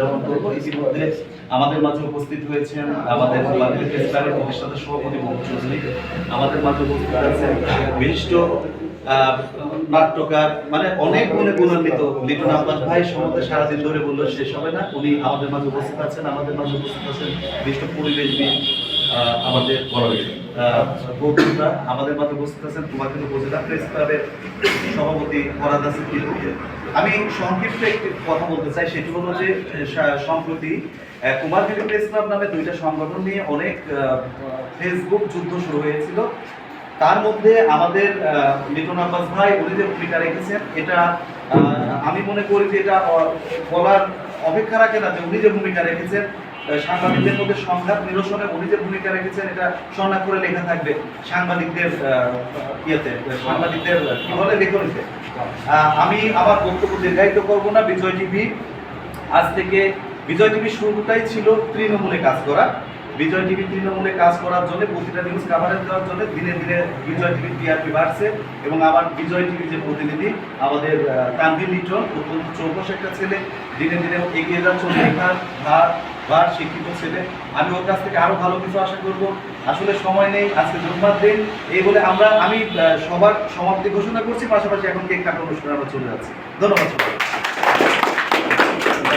উদযাপন করব। ইতিমধ্যে আমাদের মাঝে উপস্থিত হয়েছেন আমাদের বাংলাদেশ প্রতিষ্ঠাতা সভাপতি চৌধুরী আমাদের মাঝে উপস্থিত আছেন বিশিষ্ট নাট্যকার মানে অনেক গুণে গুণান্বিত লিটন আব্বাস ভাই সম্বন্ধে সারাদিন ধরে বলল শেষ হবে না। উনি আমাদের মাঝে উপস্থিত আছেন আমাদের মাঝে উপস্থিত আছেন বিশিষ্ট পরিবেশবিদ আমাদের আহ, গৌতমদা আমাদের মাঝে উপস্থিত আছেন ক্লাবের সভাপতি আমি সংক্ষিপ্ত একটি কথা বলতে চাই, সেটি হলো যে সম্প্রতি কুমারখালী প্রেস ক্লাব নামে দুইটা সংগঠন নিয়ে অনেক ফেসবুক যুদ্ধ শুরু হয়েছিল। তার মধ্যে আমাদের লিটন আব্বাস ভাই, উনি যে ভূমিকা রেখেছেন, এটা আমি মনে করি যে এটা বলার অপেক্ষা রাখে না যে উনি যে ভূমিকা রেখেছেন সাংবাদিকদের মধ্যে সংঘাত নিরসনে উনি যে ভূমিকা রেখেছেন, এটা স্বর্ণাক্ষরে করে লেখা থাকবে সাংবাদিকদের ইয়েতে সাংবাদিকদের কি বলে, লেখনীতে। আমি আমার বক্তব্য দীর্ঘায়িত করব না, বিজয় টিভি আজ থেকে, বিজয় টিভি শুরুটাই ছিল তৃণমূলে কাজ করা। বিজয় টিভি তৃণমূলে কাজ করার জন্য, প্রতিটা নিউজ কাভারেজ দেওয়ার জন্য দিনে দিনে বিজয় টিভির টিআরপি বাড়ছে এবং আমার বিজয় টিভি যে প্রতিনিধি, আমাদের তানভীর লিটন, অত্যন্ত চৌকস একটা ছেলে, দিনে দিনে এগিয়ে যাচ্ছে লেখার ভার ভার শিক্ষিত ছেলে, আমি ওর কাছ থেকে আরও ভালো কিছু আশা করব। আসলে সময় নেই, আজকে ধন্যবাদ দিন। এই বলে আমরা, আমি সবার সমাপ্তি ঘোষণা করছি, পাশাপাশি এখন কেক কাটা অনুষ্ঠানে আমরা চলে যাচ্ছি। ধন্যবাদ সবাই